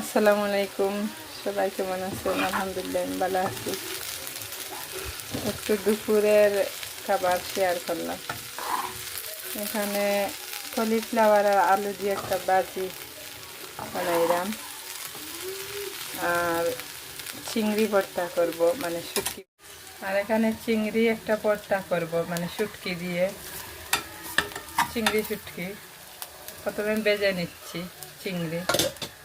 আসসালামু আলাইকুম। সবাই কেমন আছেন? আলহামদুলিল্লাহ, আমি ভালো আছি। একটু দুপুরের খাবার শেয়ার করলাম। এখানে কলিফ্লাওয়ার আর আলু দিয়ে একটা বাজি বানাইলাম। আর চিংড়ি ভর্তা করব মানে শুটকি। আর এখানে চিংড়ি একটা ভর্তা করব মানে শুটকি দিয়ে। চিংড়ি শুটকি। প্রথমে বেজে নিচ্ছি চিংড়ি।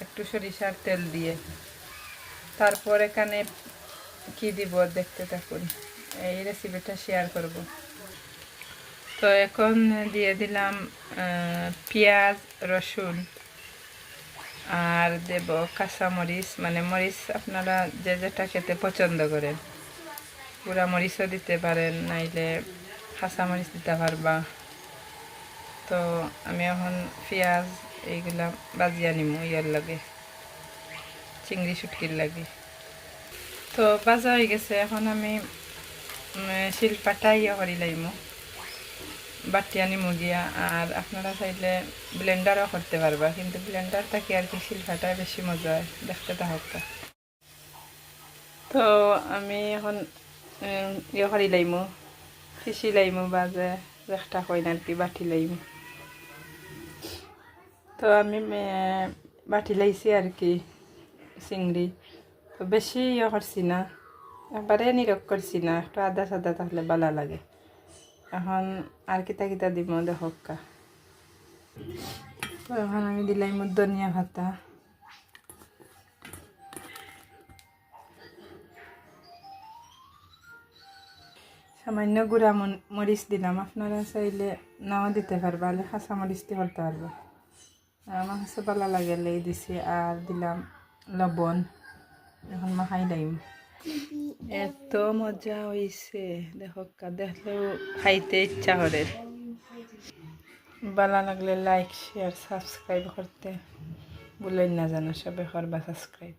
একটু সরিষার তেল দিয়ে। তারপর এখানে কি দিব দেখতে থাকুন। এই রেসিপিটা শেয়ার করব। তো এখন দিয়ে দিলাম পেঁয়াজ, রসুন, আর দেব কাঁচামরিচ। মানে মরিচ আপনারা যে যেটা খেতে পছন্দ করেন। পুরা মরিচও দিতে পারেন, নাইলে কাঁচামরিচ দিতে পারবা। তো আমি এখন পেঁয়াজ এইগুলা বাজিয়া নিমু ইয়ার লাগে, চিংড়ি শুটকির লাগে। তো বাজা হয়ে গেছে, এখন আমি শিলপাটা ইয়ে করি লাইমু বাটি আনিমু গিয়া আর আপনারা চাইলে ব্লেন্ডারও করতে পারবা, কিন্তু ব্লেন্ডার থাকি আর কি শিলপাটায় বেশি মজা হয়, দেখতে থাকুক তো আমি এখন ইয়ে করি লাইমু পিসি লাইমু বাজে একটা কইন আর কি, বাটি লাইমু। তো আমি বাটি লাইছি আর কি, চিংড়ি। তো বেশি ইয়ে করছি না। একবারে নিরক করছি না। একটু আদা সাদা তাহলে ভালো লাগে। এখন আর কিতা কিতা দিব দেখক তো এখন আমি দিলাই মোৰ ধনিয়া ভাতা। সামান্য গুঁড়া মরিচ দিলাম। আপনারা চাইলে নাও দিতে পারবা কাঁচা মরিচ দিয়ে করতে পারবা। আমার কাছে ভালো লাগে লেই দিছি আর দিলাম লবণ। এখন মাখাই দিম। এত মজা হয়েছে দেখো দেখলেও খাইতে ইচ্ছা করে। ভালো লাগলে লাইক শেয়ার সাবস্ক্রাইব করতে ভুলেন না জানো সবে করবা সাবস্ক্রাইব